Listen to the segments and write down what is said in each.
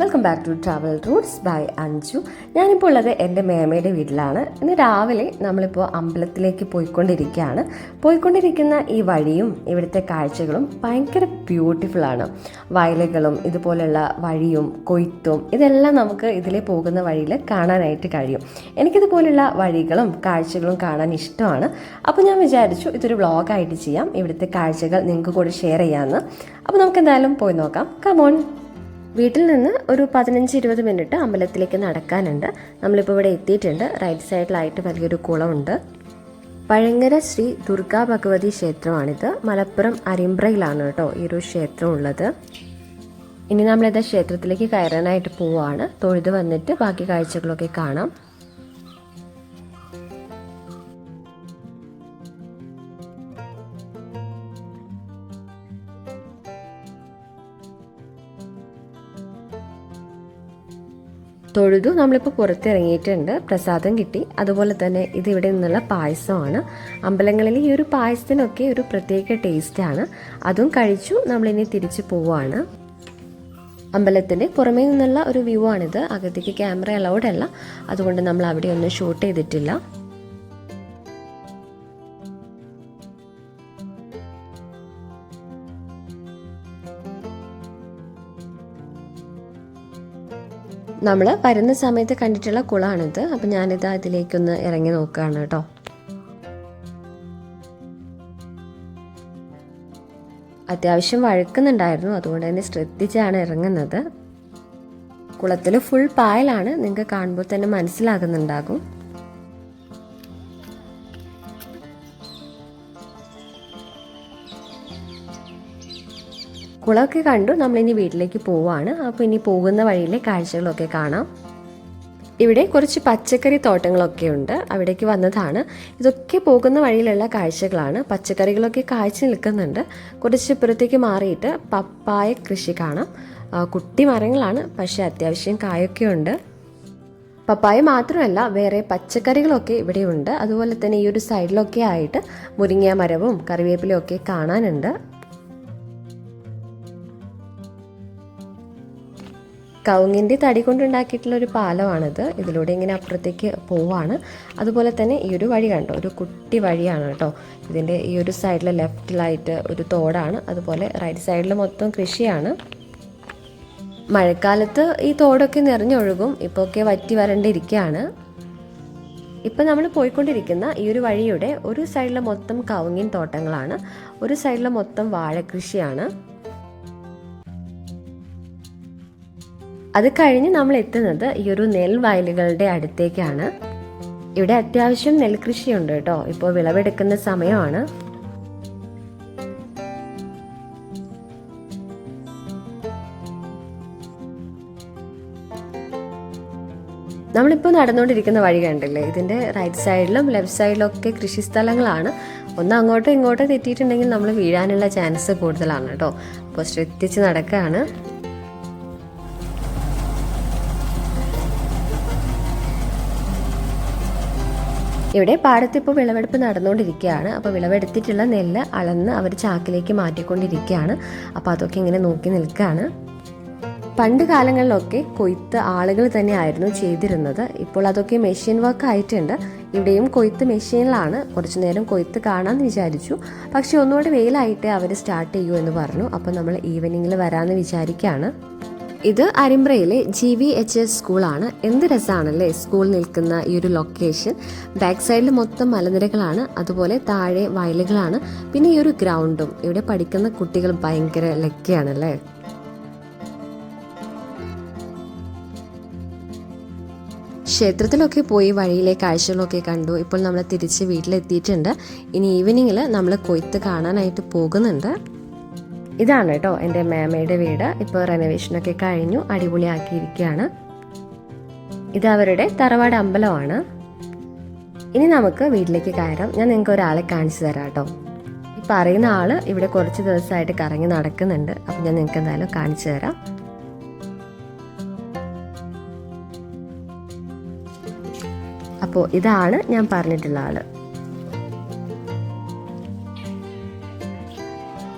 Welcome back to travel routes by Anju ഞാനിപ്പോൾ ഉള്ളത് എന്റെ മേമയുടെ വീട്ടിലാണ്. ഇന്ന് രാവിലെ നമ്മളിപ്പോൾ അമ്പലത്തിലേക്ക് പോയിക്കൊണ്ടിരിക്കുകയാണ്. പോയിക്കൊണ്ടിരിക്കുന്ന ഈ വഴിയും ഇവിടുത്തെ കാഴ്ചകളും ഭയങ്കര ബ്യൂട്ടിഫുള്ളാണ് വയലുകളും ഇതുപോലെയുള്ള വഴിയും കൊയ്ത്തും ഇതെല്ലാം നമുക്ക് ഇതിലെ പോകുന്ന വഴിയിൽ കാണാനായിട്ട് കഴിയും. എനിക്കിതുപോലുള്ള വഴികളും കാഴ്ചകളും കാണാൻ ഇഷ്ടമാണ്. അപ്പോൾ ഞാൻ വിചാരിച്ചു ഇതൊരു വ്ളോഗായിട്ട് ചെയ്യാം. ഇവിടുത്തെ കാഴ്ചകൾ നിങ്ങൾക്ക് കൂടി ഷെയർ ചെയ്യാമെന്ന് അപ്പോൾ നമുക്ക് എന്തായാലും പോയി നോക്കാം. കമോൺ വീട്ടിൽ നിന്ന് ഒരു പതിനഞ്ച് ഇരുപത് മിനിറ്റ് അമ്പലത്തിലേക്ക് നടക്കാനുണ്ട്. നമ്മളിപ്പോൾ ഇവിടെ എത്തിയിട്ടുണ്ട്. റൈറ്റ് സൈഡിലായിട്ട് വലിയൊരു കുളമുണ്ട്. പഴങ്ങര ശ്രീ ദുർഗാ ഭഗവതി ക്ഷേത്രമാണിത്. മലപ്പുറം അരിമ്പ്രയിലാണ് കേട്ടോ ഈ ഒരു ക്ഷേത്രം ഉള്ളത് ഇനി നമ്മളിത് ക്ഷേത്രത്തിലേക്ക് കയറാനായിട്ട് പോവാണ്. തൊഴുത് വന്നിട്ട് ബാക്കി കാഴ്ചകളൊക്കെ കാണാം. തൊഴുതു നമ്മളിപ്പോൾ പുറത്തിറങ്ങിയിട്ടുണ്ട്. പ്രസാദം കിട്ടി. അതുപോലെ തന്നെ ഇതിവിടെ നിന്നുള്ള പായസമാണ്. അമ്പലങ്ങളിൽ ഈ ഒരു പായസത്തിനൊക്കെ ഒരു പ്രത്യേക ടേസ്റ്റാണ് അതും കഴിച്ചു നമ്മളിനി തിരിച്ചു പോവുകയാണ് അമ്പലത്തിന്റെ പുറമേ നിന്നുള്ള ഒരു വ്യൂ ആണിത്. അകത്തേക്ക് ക്യാമറ അലൗഡ് അല്ല. അതുകൊണ്ട് നമ്മൾ അവിടെ ഒന്നും ഷൂട്ട് ചെയ്തിട്ടില്ല. നമ്മൾ വരുന്ന സമയത്ത് കണ്ടിട്ടുള്ള കുളമാണിത് അപ്പം ഞാനിത് അതിലേക്കൊന്ന് ഇറങ്ങി നോക്കുകയാണ് കേട്ടോ. അത്യാവശ്യം വഴുക്കുന്നുണ്ടായിരുന്നു. അതുകൊണ്ട് തന്നെ ശ്രദ്ധിച്ചാണ് ഇറങ്ങുന്നത്. കുളത്തിൽ ഫുൾ പായലാണ്. നിങ്ങൾക്ക് കാണുമ്പോൾ തന്നെ മനസ്സിലാകുന്നുണ്ടാകും. കുളമൊക്കെ കണ്ടു. നമ്മളിനി വീട്ടിലേക്ക് പോവാണ്. അപ്പോൾ ഇനി പോകുന്ന വഴിയിലെ കാഴ്ചകളൊക്കെ കാണാം. ഇവിടെ കുറച്ച് പച്ചക്കറി തോട്ടങ്ങളൊക്കെ ഉണ്ട്. അവിടേക്ക് വന്നതാണ്. ഇതൊക്കെ പോകുന്ന വഴിയിലുള്ള കാഴ്ചകളാണ്. പച്ചക്കറികളൊക്കെ കാഴ്ച നിൽക്കുന്നുണ്ട്. കുറച്ച് ഇപ്പുറത്തേക്ക് മാറിയിട്ട് പപ്പായ കൃഷി കാണാം. കുട്ടി മരങ്ങളാണ്. പക്ഷേ അത്യാവശ്യം കായൊക്കെ ഉണ്ട്. പപ്പായ മാത്രമല്ല വേറെ പച്ചക്കറികളൊക്കെ ഇവിടെയുണ്ട് അതുപോലെ തന്നെ ഈ ഒരു സൈഡിലൊക്കെ ആയിട്ട് മുരിങ്ങ മരവും കറിവേപ്പിലയും ഒക്കെ കാണാനുണ്ട്. കവുങ്ങിന്റെ തടി കൊണ്ടുണ്ടാക്കിയിട്ടുള്ള ഒരു പാലമാണിത്. ഇതിലൂടെ ഇങ്ങനെ അപ്പുറത്തേക്ക് പോവാണ്. അതുപോലെ തന്നെ ഈ ഒരു വഴി കണ്ടോ? ഒരു കുട്ടി വഴിയാണ് കേട്ടോ. ഇതിന്റെ ഈ ഒരു സൈഡിൽ ലെഫ്റ്റിലായിട്ട് ഒരു തോടാണ്. അതുപോലെ റൈറ്റ് സൈഡിൽ മൊത്തം കൃഷിയാണ്. മഴക്കാലത്ത് ഈ തോടൊക്കെ നിറഞ്ഞൊഴുകും. ഇപ്പോൾ ഒക്കെ വറ്റി വരണ്ടിരിക്കുകയാണ് ഇപ്പം നമ്മൾ പോയിക്കൊണ്ടിരിക്കുന്ന ഈ ഒരു വഴിയുടെ ഒരു സൈഡിൽ മൊത്തം കവുങ്ങിൻ തോട്ടങ്ങളാണ്. ഒരു സൈഡിൽ മൊത്തം വാഴക്കൃഷിയാണ് അത് കഴിഞ്ഞ് നമ്മൾ എത്തുന്നത് ഈ ഒരു നെൽവയലുകളുടെ അടുത്തേക്കാണ്. ഇവിടെ അത്യാവശ്യം നെൽകൃഷിയുണ്ട് കേട്ടോ. ഇപ്പോൾ വിളവെടുക്കുന്ന സമയമാണ്. നമ്മളിപ്പോൾ നടന്നുകൊണ്ടിരിക്കുന്ന വഴി കണ്ടില്ലേ? ഇതിന്റെ റൈറ്റ് സൈഡിലും ലെഫ്റ്റ് സൈഡിലും ഒക്കെ കൃഷി സ്ഥലങ്ങളാണ്. ഒന്ന് അങ്ങോട്ടും ഇങ്ങോട്ടോ തെറ്റിയിട്ടുണ്ടെങ്കിൽ നമ്മൾ വീഴാനുള്ള ചാൻസ് കൂടുതലാണ് കേട്ടോ. അപ്പോൾ ശ്രദ്ധിച്ച് നടക്കുകയാണ് ഇവിടെ പാടത്ത് ഇപ്പോൾ വിളവെടുപ്പ് നടന്നുകൊണ്ടിരിക്കുകയാണ്. അപ്പോൾ വിളവെടുത്തിട്ടുള്ള നെല്ല് അളന്ന് അവർ ചാക്കിലേക്ക് മാറ്റിക്കൊണ്ടിരിക്കുകയാണ്. അപ്പോൾ അതൊക്കെ ഇങ്ങനെ നോക്കി നിൽക്കുകയാണ്. പണ്ട് കാലങ്ങളിലൊക്കെ കൊയ്ത്ത് ആളുകൾ തന്നെയായിരുന്നു ചെയ്തിരുന്നത്. ഇപ്പോൾ അതൊക്കെ മെഷീൻ വർക്ക് ആയിട്ടുണ്ട്. ഇവിടെയും കൊയ്ത്ത് മെഷീനിലാണ്. കുറച്ചു നേരം കൊയ്ത്ത് കാണാമെന്ന് വിചാരിച്ചു. പക്ഷെ ഒന്നുകൂടി വെയിലായിട്ടേ അവർ സ്റ്റാർട്ട് ചെയ്യൂ എന്ന് പറഞ്ഞു. അപ്പോൾ നമ്മൾ ഈവനിങ്ങിൽ വരാമെന്ന് വിചാരിക്കുകയാണ്. ഇത് അരിമ്പ്രയിലെ ജി വി എച്ച് എസ് സ്കൂളാണ്. എന്ത് രസമാണല്ലേ സ്കൂൾ നിൽക്കുന്ന ഈ ഒരു ലൊക്കേഷൻ ബാക്ക് സൈഡിൽ മൊത്തം മലനിരകളാണ്. അതുപോലെ താഴെ വയലുകളാണ്. പിന്നെ ഈ ഒരു ഗ്രൗണ്ടും ഇവിടെ പഠിക്കുന്ന കുട്ടികൾ ഭയങ്കര ലക്കിയാണല്ലേ? ക്ഷേത്രത്തിലൊക്കെ പോയി വഴിയിലെ കാഴ്ചകളൊക്കെ കണ്ടു. ഇപ്പോൾ നമ്മൾ തിരിച്ച് വീട്ടിലെത്തിയിട്ടുണ്ട്. ഇനി ഈവനിങ്ങിൽ നമ്മൾ കൊയ്ത്ത് കാണാനായിട്ട് പോകുന്നുണ്ട്. ഇതാണ് കേട്ടോ എന്റെ മാമയുടെ വീട്. ഇപ്പോൾ റെനോവേഷനൊക്കെ കഴിഞ്ഞു അടിപൊളിയാക്കിയിരിക്കുകയാണ്. ഇത് അവരുടെ തറവാട് അമ്പലമാണ്. ഇനി നമുക്ക് വീട്ടിലേക്ക് കയറാം. ഞാൻ നിങ്ങൾക്ക് ഒരാളെ കാണിച്ചു തരാം കേട്ടോ. ഈ പറയുന്ന ആൾ ഇവിടെ കുറച്ച് ദിവസമായിട്ട് കറങ്ങി നടക്കുന്നുണ്ട്. അപ്പം ഞാൻ നിങ്ങൾക്ക് എന്തായാലും കാണിച്ചു തരാം. അപ്പോൾ ഇതാണ് ഞാൻ പറഞ്ഞിട്ടുള്ള ആൾ.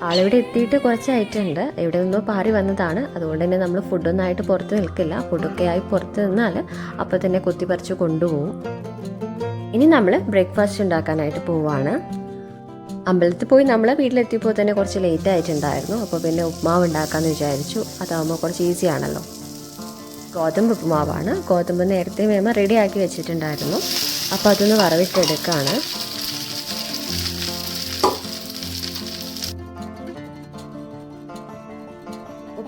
ആളിവിടെ എത്തിയിട്ട് കുറച്ചായിട്ടുണ്ട് ഇവിടെ നിന്നോ പാറി വന്നതാണ്. അതുകൊണ്ട് തന്നെ നമ്മൾ ഫുഡൊന്നായിട്ട് പുറത്ത് നിൽക്കില്ല. ഫുഡൊക്കെ ആയി പുറത്ത് നിന്നാൽ അപ്പോൾ തന്നെ കുത്തിപ്പറിച്ച് കൊണ്ടുപോകും. ഇനി നമ്മൾ ബ്രേക്ക്ഫാസ്റ്റ് ഉണ്ടാക്കാനായിട്ട് പോവാണ്. അമ്പലത്തിൽ പോയി നമ്മൾ വീട്ടിലെത്തിയപ്പോൾ തന്നെ കുറച്ച് ലേറ്റ് ആയിട്ടുണ്ടായിരുന്നു. അപ്പോൾ പിന്നെ ഉപ്മാവ് ഉണ്ടാക്കാമെന്ന് വിചാരിച്ചു. അതാകുമ്പോൾ കുറച്ച് ഈസി ആണല്ലോ. ഗോതമ്പ് ഉപ്മാവാണ്. ഗോതമ്പ് നേരത്തെ മേമ റെഡിയാക്കി വെച്ചിട്ടുണ്ടായിരുന്നു. അപ്പോൾ അതൊന്ന് വറവിട്ടെടുക്കുകയാണ്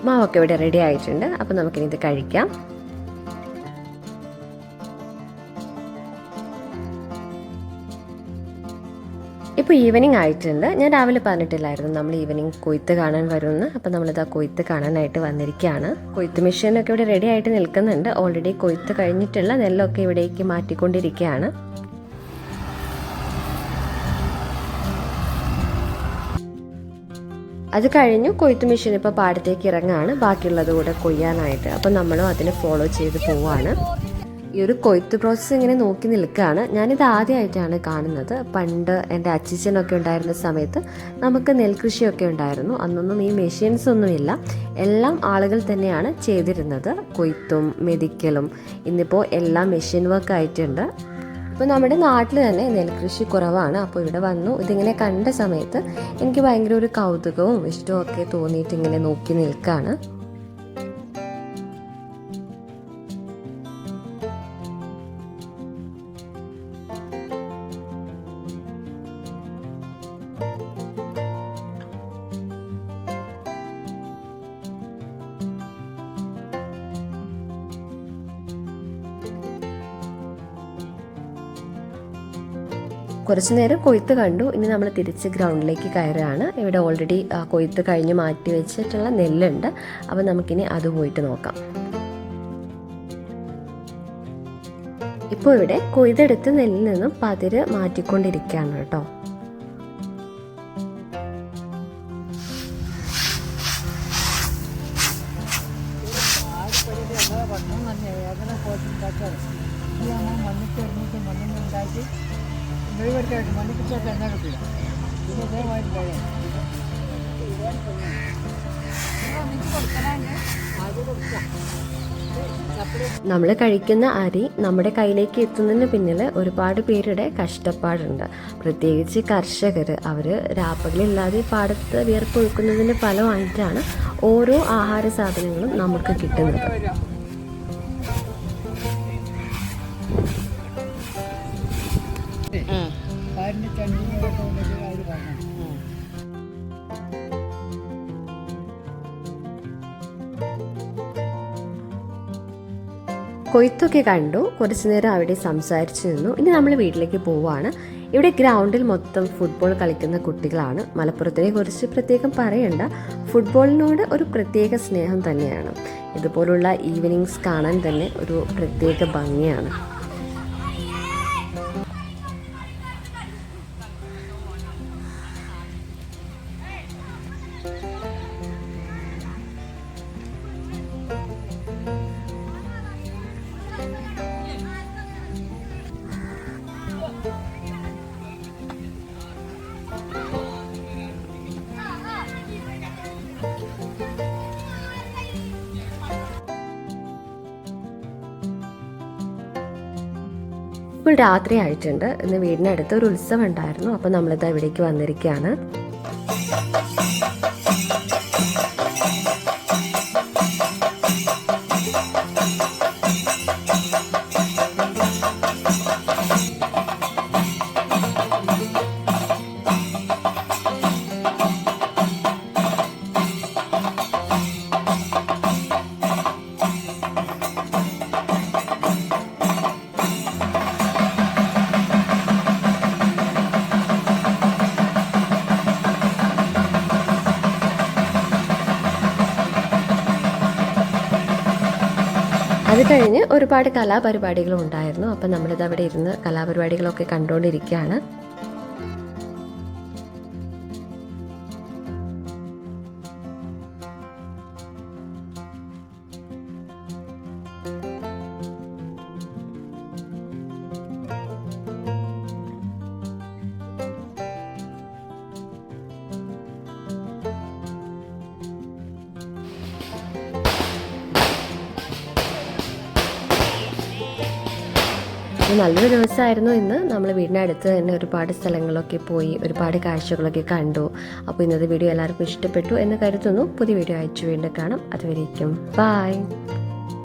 ഉപ്മാവൊക്കെ ഇവിടെ റെഡി ആയിട്ടുണ്ട്. അപ്പോൾ നമുക്കിനി ഇത് കഴിക്കാം. ഇപ്പോൾ ഈവനിങ് ആയിട്ടുണ്ട്. ഞാൻ രാവിലെ പറഞ്ഞിട്ടില്ലായിരുന്നു നമ്മൾ ഈവനിങ് കൊയ്ത്ത് കാണാൻ വരുമെന്ന് അപ്പോൾ നമ്മളിത് ആ കൊയ്ത്ത് കാണാനായിട്ട് വന്നിരിക്കുകയാണ് കൊയ്ത്ത് മെഷീനൊക്കെ ഇവിടെ റെഡി ആയിട്ട് നിൽക്കുന്നുണ്ട്. ഓൾറെഡി കൊയ്ത്ത് കഴിഞ്ഞിട്ടുള്ള നെല്ലൊക്കെ ഇവിടേക്ക് മാറ്റിക്കൊണ്ടിരിക്കുകയാണ്. അത് കഴിഞ്ഞു കൊയ്ത്ത് മെഷീൻ ഇപ്പോൾ പാടത്തേക്ക് ഇറങ്ങാണ്. ബാക്കിയുള്ളത് കൂടെ കൊയ്യാനായിട്ട്. അപ്പോൾ നമ്മളും അതിനെ ഫോളോ ചെയ്ത് പോവാണ്. ഈ ഒരു കൊയ്ത്ത് പ്രോസസ്സ് ഇങ്ങനെ നോക്കി നിൽക്കുകയാണ് ഞാനിത് ആദ്യമായിട്ടാണ് കാണുന്നത്. പണ്ട് എന്റെ അച്ചിച്ചനൊക്കെ ഉണ്ടായിരുന്ന സമയത്ത് നമുക്ക് നെൽകൃഷിയൊക്കെ ഉണ്ടായിരുന്നു. അന്നൊന്നും ഈ മെഷീൻസ് ഒന്നുമില്ല. എല്ലാം ആളുകൾ തന്നെയാണ് ചെയ്തിരുന്നത്. കൊയ്ത്തും മെതിക്കലും ഇന്നിപ്പോൾ എല്ലാം മെഷീൻ വർക്ക് ഇപ്പോൾ നമ്മുടെ നാട്ടിൽ തന്നെ നെൽകൃഷി കുറവാണ്. അപ്പോൾ ഇവിടെ വന്നു. ഇതിങ്ങനെ കണ്ട സമയത്ത് എനിക്ക് ഭയങ്കര ഒരു കൗതുകവും ഇഷ്ടവും ഒക്കെ തോന്നിയിട്ട് ഇങ്ങനെ നോക്കി നിൽക്കുകയാണ്. കുറച്ച് നേരം കൊയ്ത്ത് കണ്ടു. ഇനി നമ്മൾ തിരിച്ച് ഗ്രൗണ്ടിലേക്ക് കയറുകയാണ്. ഇവിടെ ഓൾറെഡി കൊയ്ത്ത് കഴിഞ്ഞ് മാറ്റി വെച്ചിട്ടുള്ള നെല്ലുണ്ട്. അപ്പോൾ നമുക്കിനി അത് പോയിട്ട് നോക്കാം. ഇപ്പോൾ ഇവിടെ കൊയ്തെടുത്ത് നെല്ലിൽ നിന്നും പതിര് മാറ്റിക്കൊണ്ടിരിക്കുകയാണ് കേട്ടോ. മണ്ണിട്ട് എറിഞ്ഞിട്ട് മണ്ണിനുണ്ടാക്കി നമ്മൾ കഴിക്കുന്ന അരി നമ്മുടെ കയ്യിലേക്ക് എത്തുന്നതിന് പിന്നിൽ ഒരുപാട് പേരുടെ കഷ്ടപ്പാടുണ്ട്. പ്രത്യേകിച്ച് കർഷകർ അവർ രാപ്പകലില്ലാതെ പാടത്ത് വിയർപ്പൊഴുക്കുന്നതിന്റെ ഫലമായിട്ടാണ് ഓരോ ആഹാര സാധനങ്ങളും നമുക്ക് കിട്ടുന്നത്. അവർ കാണാം. കൊയ്ത്തൊക്കെ കണ്ടു കുറച്ചു നേരം അവിടെ സംസാരിച്ചു നിന്നു. ഇനി നമ്മൾ വീട്ടിലേക്ക് പോവാണ്. ഇവിടെ ഗ്രൗണ്ടിൽ മൊത്തം ഫുട്ബോൾ കളിക്കുന്ന കുട്ടികളാണ്. മലപ്പുറത്തിനെ കുറിച്ച് പ്രത്യേകം പറയണ്ട. ഫുട്ബോളിനോട് ഒരു പ്രത്യേക സ്നേഹം തന്നെയാണ്. ഇതുപോലുള്ള ഈവനിങ്സ് കാണാൻ തന്നെ ഒരു പ്രത്യേക ഭംഗിയാണ്. ഇപ്പോൾ രാത്രി ആയിട്ടുണ്ട്. ഇന്ന് വീടിനടുത്ത് ഒരു ഉത്സവം ഉണ്ടായിരുന്നു. അപ്പോൾ നമ്മളിത് ഇവിടേക്ക് വന്നിരിക്കുകയാണ്. കഴിഞ്ഞ് ഒരുപാട് കലാപരിപാടികളും ഉണ്ടായിരുന്നു അപ്പം നമ്മളിത് അവിടെ ഇരുന്ന് കലാപരിപാടികളൊക്കെ കണ്ടുകൊണ്ടിരിക്കുകയാണ്. നല്ലൊരു ദിവസമായിരുന്നു ഇന്ന്. നമ്മൾ വീടിനടുത്ത് തന്നെ ഒരുപാട് സ്ഥലങ്ങളൊക്കെ പോയി ഒരുപാട് കാഴ്ചകളൊക്കെ കണ്ടു. അപ്പോൾ ഇന്നത്തെ വീഡിയോ എല്ലാവർക്കും ഇഷ്ടപ്പെട്ടു എന്ന് കരുതുന്നു. പുതിയ വീഡിയോ അയച്ചു വീണ്ടും കാണാം. അതുവരേക്കും. ബായ്